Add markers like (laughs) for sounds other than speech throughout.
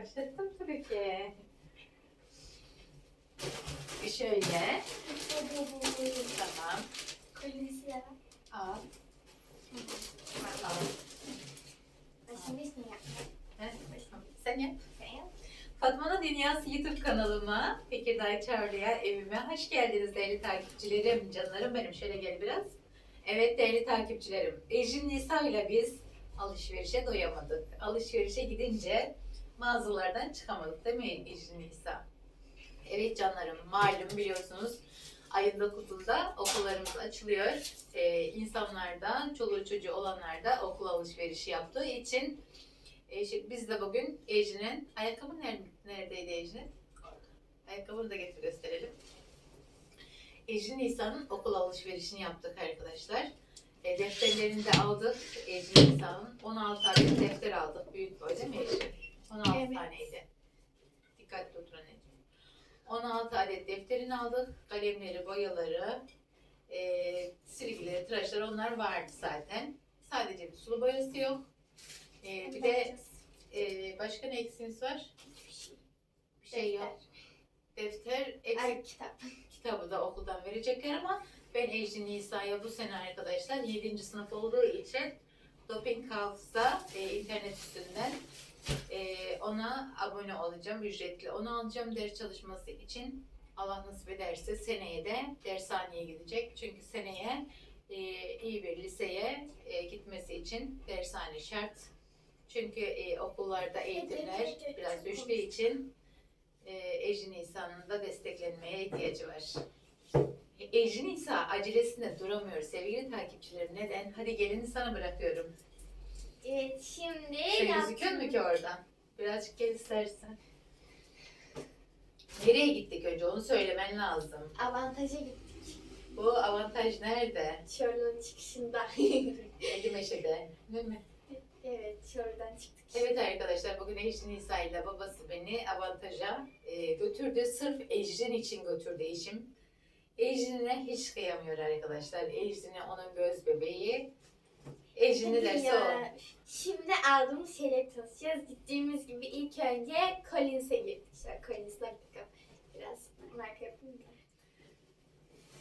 Başlattım tabii ki. Şöyle. Tamam. Var. Al. Al. Başında ismi yapma. He, Sen yap. Sen yap. Fatma'nın Dünyası YouTube kanalıma, Tekirdağ Çağrı'ya, evime hoş geldiniz değerli takipçilerim, canlarım benim. Şöyle gel biraz. Evet değerli takipçilerim, Ejin Nisa ile biz alışverişe doyamadık. Alışverişe gidince mağazalardan çıkamadık değil mi Ejin Nisa? Evet canlarım, malum biliyorsunuz ayın 9'unda okullarımız açılıyor. Ee, insanlar da, çoluğu çocuğu olanlar da okul alışverişi yaptığı için e, biz de bugün Ejin'in, ayakkabı nerede, neredeydi Ejin'in? Ayakkabını da getir gösterelim. Ejin Nisa'nın okul alışverişini yaptık arkadaşlar. E, defterlerini de aldık Ejin Nisa'nın. 16 adet defter aldık. Büyük boy değil mi Ejin? 16 Evet. taneydi. Dikkatli otur anneciğim. 16 adet defterini aldık. Kalemleri, boyaları, e, silgileri, tıraşları onlar vardı zaten. Sadece bir sulu boyası yok. E, bir de e, başka ne eksiğimiz var? Bir şey yok. Defter, eksik Ay kitap. (laughs) kitabı da okuldan verecekler ama ben Ecrin Nisa'ya bu sene arkadaşlar 7. sınıf olduğu için Doping House'da e, internet üstünden e, ona abone olacağım ücretli. Onu alacağım ders çalışması için Allah nasip ederse seneye de dershaneye gidecek. Çünkü seneye e, iyi bir liseye e, gitmesi için dershane şart. Çünkü e, okullarda eğitimler biraz düştüğü için e, Ecrin İsa'nın da desteklenmeye ihtiyacı var. Ecrin İsa acelesinde duramıyor sevgili takipçilerim. Neden? Hadi gelini sana bırakıyorum. Evet şimdi Sen gözüküyor mu ki oradan? Birazcık gel istersen. Nereye gittik önce onu söylemen lazım. Avantaja gittik. Bu avantaj nerede? Şuradan çıkışında. Elimeşe'de. (laughs) Değil mi? evet şuradan çıktık. Evet arkadaşlar bugün Ecrin İsa ile babası beni avantaja e, götürdü. Sırf Ecrin için götürdü eşim. Ecrin'e hiç kıyamıyor arkadaşlar. Ecrin'e onun göz bebeği. Ecrin ne derse o. Şimdi aldığımız şeyleri tanıtacağız. Gittiğimiz gibi ilk önce Collins'e gittik. Şöyle Collins'e gittik. Biraz marka yapayım da.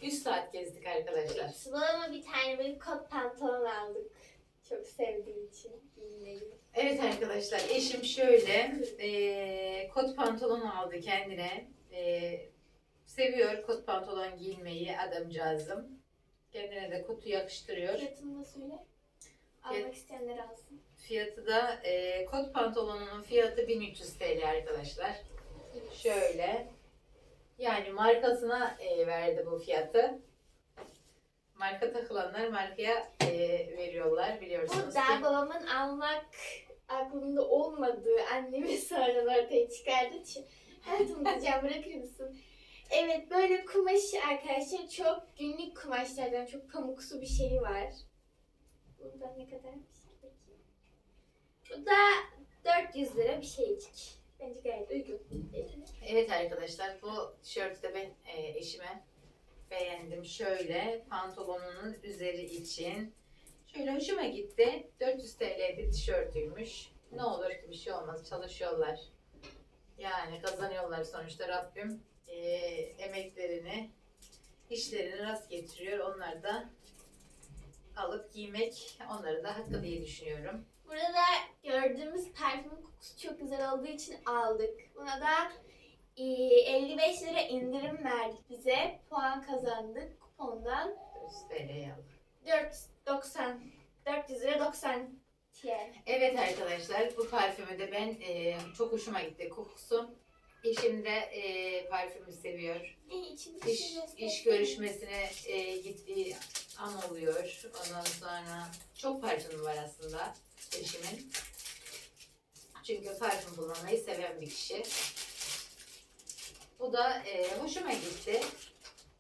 3 saat gezdik arkadaşlar. Sıla'ma bir tane böyle kot pantolon aldık. Çok sevdiğim için giyinmeyi. Evet arkadaşlar eşim şöyle e, kot pantolon aldı kendine. E, seviyor kot pantolon giyinmeyi adamcağızım. Kendine de kotu yakıştırıyor. Fiyatını da söyle. Almak isteyenler alsın. Fiyatı da e, kot pantolonunun fiyatı 1300 TL arkadaşlar. Şöyle. Yani markasına e, verdi bu fiyatı. Marka takılanlar markaya e, veriyorlar biliyorsunuz Bu ki. da babamın almak aklımda olmadığı annemi (laughs) sonradan ortaya için her tunlayacağım bırakır mısın? Evet böyle kumaş arkadaşlar çok günlük kumaşlardan çok pamuksu bir şey var. Burada ne kadarmış? Bakayım. Bu da 400 lira bir şeycik. Bence gayet uygun. Evet arkadaşlar bu tişörtü de ben e, eşime beğendim. Şöyle pantolonunun üzeri için. Şöyle hoşuma gitti. 400 TL bir tişörtüymüş. Ne olur ki bir şey olmaz. Çalışıyorlar. Yani kazanıyorlar sonuçta Rabbim e, emeklerini, işlerini rast getiriyor. Onlar da alıp giymek onları da hakkı diye düşünüyorum. Burada gördüğümüz parfümün kokusu çok güzel olduğu için aldık. Buna da e, 55 lira indirim verdi bize. Puan kazandık kupondan. 400 TL'ye aldım. 490 400 lira 90 TL. Evet arkadaşlar bu parfümü de ben e, çok hoşuma gitti kokusu. Eşim de e, parfümü seviyor. İyi içinde İş, şey iş görüşmesine e, gittiği an oluyor. Ondan sonra çok parfümü var aslında eşimin. Çünkü parfüm kullanmayı seven bir kişi. Bu da e, hoşuma gitti.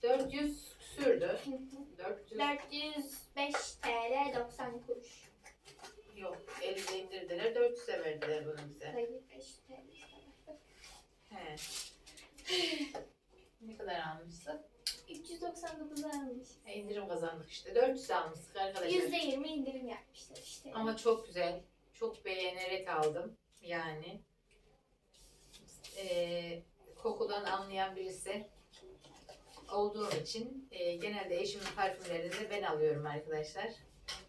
400 sürdü. 400 405 TL 90 kuruş. yok 50'de indirdiler 400'e verdiler bunu bize. Hayır 5 TL. He. ne kadar almışsın? 399 almış. E, indirim kazandık işte. 400 almıştık arkadaşlar. %20 indirim yapmışlar işte. Ama çok güzel. Çok beğenerek aldım. Yani e, kokudan anlayan birisi olduğum için e, genelde eşimin parfümlerini de ben alıyorum arkadaşlar.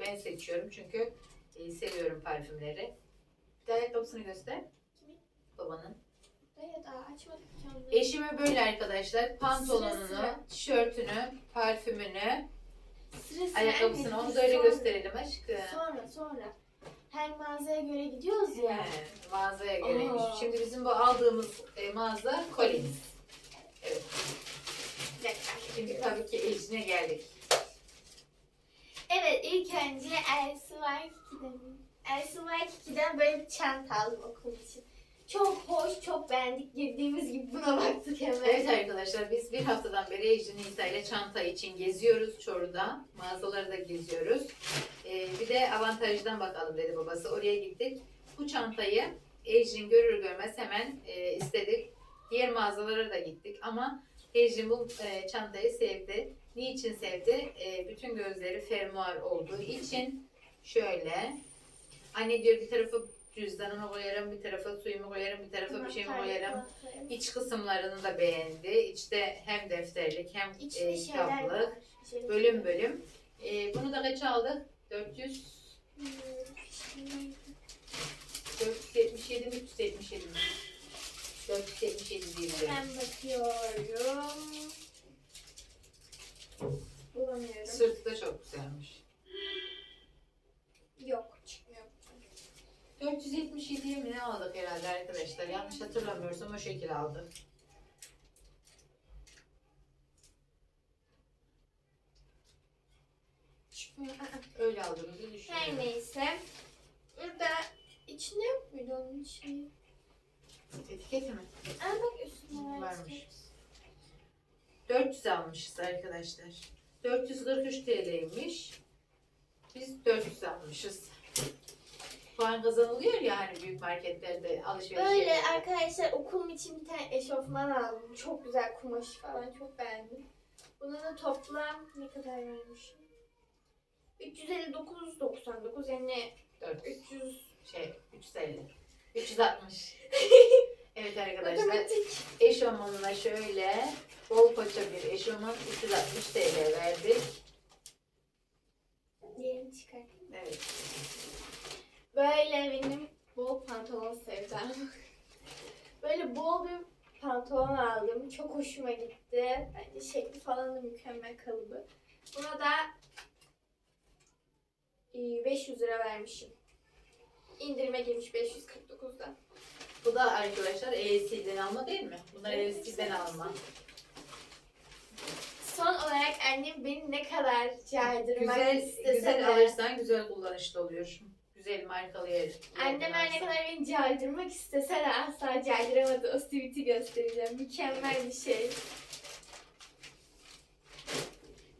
Ben seçiyorum çünkü e, seviyorum parfümleri. Bir de ayakkabısını göster. Kimin? Babanın. Hayır daha açmadık ki. Eşime böyle arkadaşlar pantolonunu, sıra. tişörtünü, parfümünü, Sıra sıra ayakkabısını onu da öyle sonra- gösterelim aşkım. Sonra sonra. Her mağazaya göre gidiyoruz ya. He, mağazaya göreymiş. Aa. Şimdi bizim bu aldığımız e, mağaza Collins. Evet. Şimdi tabii ki Ejin'e geldik. Evet ilk önce LCY2'den LCY2'den böyle bir çanta aldım okul için. Çok hoş, çok beğendik. Girdiğimiz gibi buna baktık hemen. Evet arkadaşlar biz bir haftadan beri Ejin Nisa ile çanta için geziyoruz Çorlu'da. Mağazaları da geziyoruz. Ee, bir de avantajdan bakalım dedi babası. Oraya gittik. Bu çantayı Ejin görür görmez hemen e, istedik. Diğer mağazalara da gittik ama Ejin bu e, çantayı sevdi. Niçin sevdi? E, bütün gözleri fermuar olduğu için şöyle. Anne diyor bir tarafı cüzdanımı koyarım, bir tarafa suyumu koyarım, bir tarafa bir şeyimi koyarım. İç kısımlarını da beğendi. İçte hem defterlik hem e, kitaplık. Bölüm bölüm. E, bunu da kaça aldık? 400, Hmm, şimdi- 477 mi 377 mi? 477 diye biliyorum. Hemen bakıyorum. Bulamıyorum. Sırtı da çok güzelmiş. Yok. 477'ye mi ne aldık herhalde arkadaşlar? Yanlış hatırlamıyorsam o şekilde aldık. (laughs) Öyle aldığımızı Her düşünüyorum. neyse. Burada içinde yok muydu onun şeyi? Etiketi mi? Aa bak üstüne Varmış. 400 almışız arkadaşlar. 443 TL'ymiş. Biz 400 almışız. Puan kazanılıyor ya hani büyük marketlerde alışveriş Böyle yerlerinde. arkadaşlar okulum için bir tane eşofman aldım. Çok güzel kumaşı falan çok beğendim. Buna da toplam ne kadar vermişim? 359.99 yani 400 300 şey 350. 360. (laughs) evet arkadaşlar matematik. eşofmanına şöyle bol paça bir eşofman 360 TL verdik. Diğerini çıkartayım. Evet. Böyle benim bol pantolon sevdam. (laughs) Böyle bol bir pantolon aldım. Çok hoşuma gitti. Bence şekli falan da mükemmel kalıbı. Buna da e, 500 lira vermişim. İndirime girmiş 549'dan. Bu da arkadaşlar ESC'den alma değil mi? Bunlar. ESC'den alma. Son olarak annem beni ne kadar caydırmak Güzel, istese güzel de- alırsan güzel kullanışlı oluyor. Güzel markalı yer. Annem her ne kadar beni caydırmak istese de asla caydıramadı. O siviti göstereceğim. Mükemmel bir şey.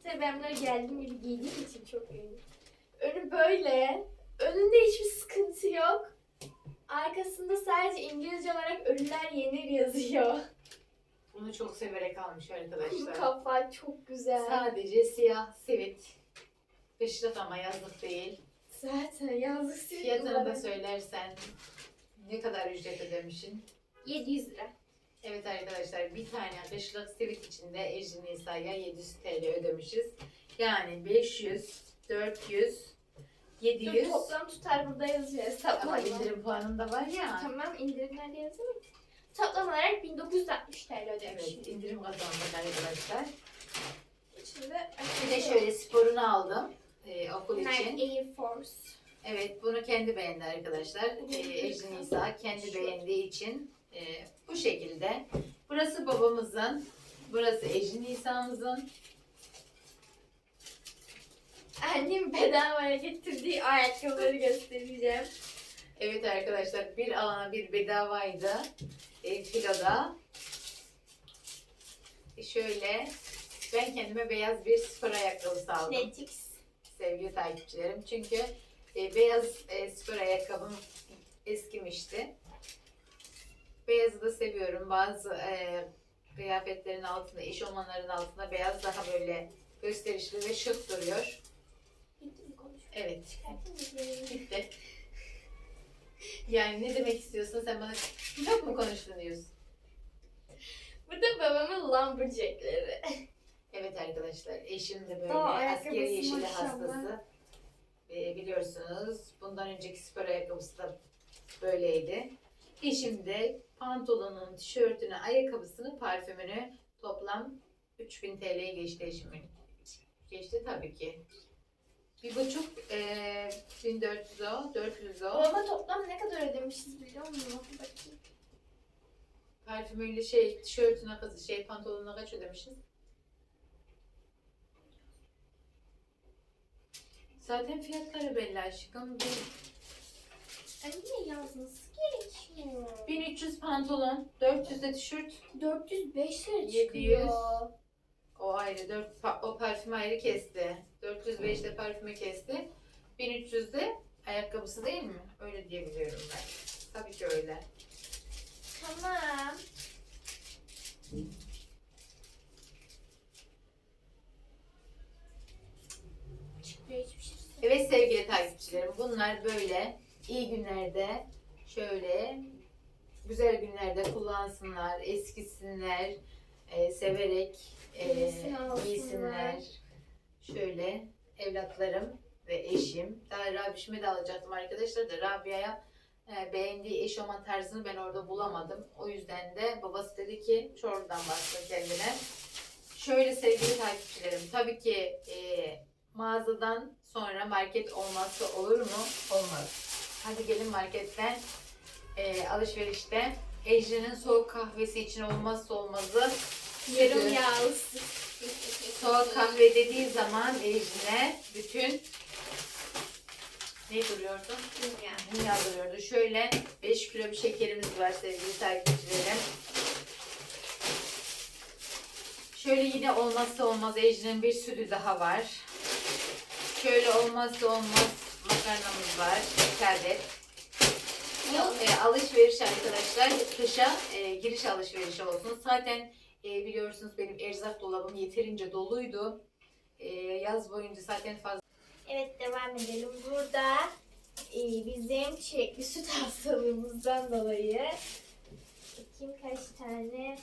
Tabii ben bunları geldiğim gibi giydiğim için çok iyiyim. Önü böyle. Önünde hiçbir sıkıntı yok. Arkasında sadece İngilizce olarak ölüler yenir yazıyor. Bunu çok severek almış Bu arkadaşlar. kafa çok güzel. Sadece siyah sivit. Kışlık ama yazlık değil. Zaten yazlık sivit Fiyatını da olarak. söylersen ne kadar ücret ödemişsin? 700 lira. Evet arkadaşlar bir tane kışlık sivit içinde Ejin Nisa'ya 700 TL ödemişiz. Yani 500, 400, Dur, 700 toplam tutar burada yazıyor. ama Hesaplama. indirim puanın da var ya. Tamam indirimlerde yazıyor mu? Toplam olarak 1960 TL ödemişim. Evet indirim kazandık arkadaşlar. İçinde Bir de şöyle sporunu aldım e, okul için. Nike Air Force. Evet bunu kendi beğendi arkadaşlar. E, (laughs) Ejin kendi beğendiği için e, bu şekilde. Burası babamızın, burası Ejin Nisa'mızın. Annem bedavaya getirdiği ayakkabıları göstereceğim. Evet arkadaşlar bir alana bir bedavaydı. E, filoda. E, şöyle ben kendime beyaz bir spor ayakkabısı aldım. Netflix. Sevgili takipçilerim. Çünkü e, beyaz e, spor ayakkabım eskimişti. Beyazı da seviyorum. Bazı e, kıyafetlerin altında, eşofmanların altında beyaz daha böyle gösterişli ve şık duruyor. Evet, bitti. Yani ne demek istiyorsun? Sen bana çok mu konuştun diyorsun? Bu da babamın lumberjackleri. Evet arkadaşlar eşim de böyle ayakkabısı askeri yeşili maşallah. hastası. Ee, biliyorsunuz bundan önceki spor ayakkabısı da böyleydi. Eşim de pantolonun, tişörtünü, ayakkabısını, parfümünü toplam 3000 TL'ye geçti eşimin. Geçti tabii ki. Bir buçuk, eee 1400 o, 400 o. Babama toplam ne kadar ödemişiz biliyor musun? Bakayım. Parfümüyle şey, tişörtüne kızı, şey pantolonuna kaç ödemişiz? Zaten fiyatları belli aşkım. Bir- Anne yazması gerekiyor. 1300 pantolon, 400 de tişört. 405 lira 700. çıkıyor. O ayrı, 4, pa- o parfüm ayrı kesti. 405 de parfümü kesti. 1300 de ayakkabısı değil mi? Öyle diyebiliyorum ben. Tabii ki öyle. Tamam. Çıkmıyor hiçbir şey. Evet sevgili takipçilerim bunlar böyle iyi günlerde şöyle güzel günlerde kullansınlar, eskisinler, e, severek e, giysinler. Şöyle evlatlarım ve eşim. Daha Rabişime de alacaktım arkadaşlar da Rabia'ya e, beğendiği eşofman tarzını ben orada bulamadım. O yüzden de babası dedi ki çorbadan baksın kendine. Şöyle sevgili takipçilerim tabii ki e, mağazadan sonra market olmazsa olur mu? Olmaz. Hadi gelin marketten e, alışverişte Ejder'in soğuk kahvesi için olmazsa olmazı Yarım yağlısı. Soğuk kahve dediği zaman Ejder'e bütün ne duruyordu? Dünya. Ne yağdırıyordu? Şöyle 5 kilo bir şekerimiz var sevgili takipçilerim. Şöyle yine olmazsa olmaz Ejder'in bir sütü daha var. Şöyle olmazsa olmaz makarnamız var. Adet. Bu e, alışveriş arkadaşlar kışa e, giriş alışverişi olsun. Zaten e, biliyorsunuz benim erzak dolabım yeterince doluydu. E, yaz boyunca zaten fazla Evet devam edelim. Burada e, bizim çilekli süt (laughs) hastalığımızdan dolayı bakayım kaç tane?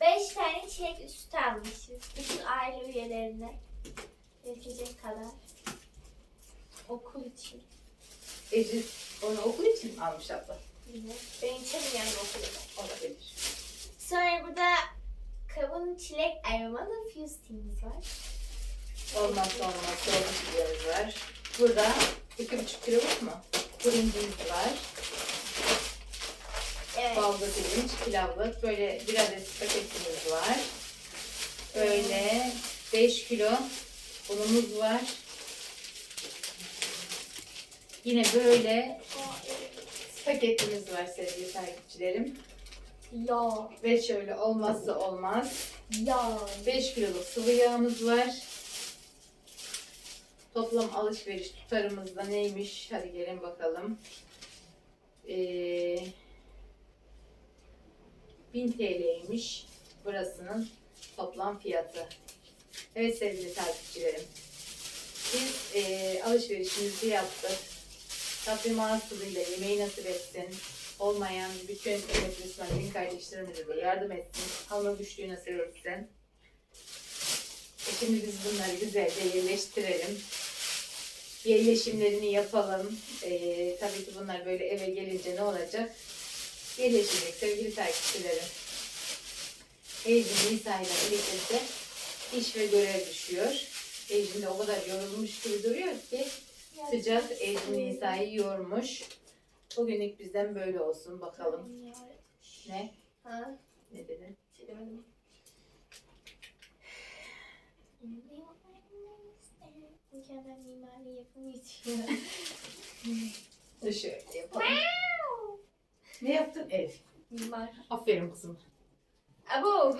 Beş tane çilekli süt almışız. Bütün aile üyelerine yetecek kadar. Okul için. Ejder onu okul için mi almış abla? Ben yani okulda. Olabilir. Sonra burada kavun çilek aromalı fustings var. Olmaz soğuk pilavımız var. Burada iki buçuk kiloluk mu? Pirincimiz var. Evet. Balda pirinç, pilavlık. Böyle bir adet paketimiz var. Böyle 5 kilo unumuz var. Yine böyle paketimiz var sevgili takipçilerim. Ya. Ve şöyle olmazsa olmaz Ya. 5 kiloluk sıvı yağımız var. Toplam alışveriş tutarımızda neymiş? Hadi gelin bakalım. Ee, 1000 TL'ymiş burasının toplam fiyatı. Evet sevgili takipçilerim. Biz ee, alışverişimizi yaptık. Rabbim ağzıyla yemeği nasip etsin. Olmayan bütün Emet Müslüman din kardeşlerimize de yardım etsin. Alma güçlüğü nasip etsin. E şimdi biz bunları güzelce yerleştirelim. Yerleşimlerini yapalım. Ee, tabii ki bunlar böyle eve gelince ne olacak? Yerleşecek sevgili takipçilerim. Ejin Nisa ile birlikte iş ve görev düşüyor. Ejin de o kadar yorulmuş gibi duruyor ki sıcak Ejin Nisa'yı yormuş. Bugünlük bizden böyle olsun bakalım. Ne? Ha? Ne dedin? Şey demedim. Mükemmel mimari (laughs) yapalım. Ne yaptın? Elif. Mimar. Aferin kızım. Abo.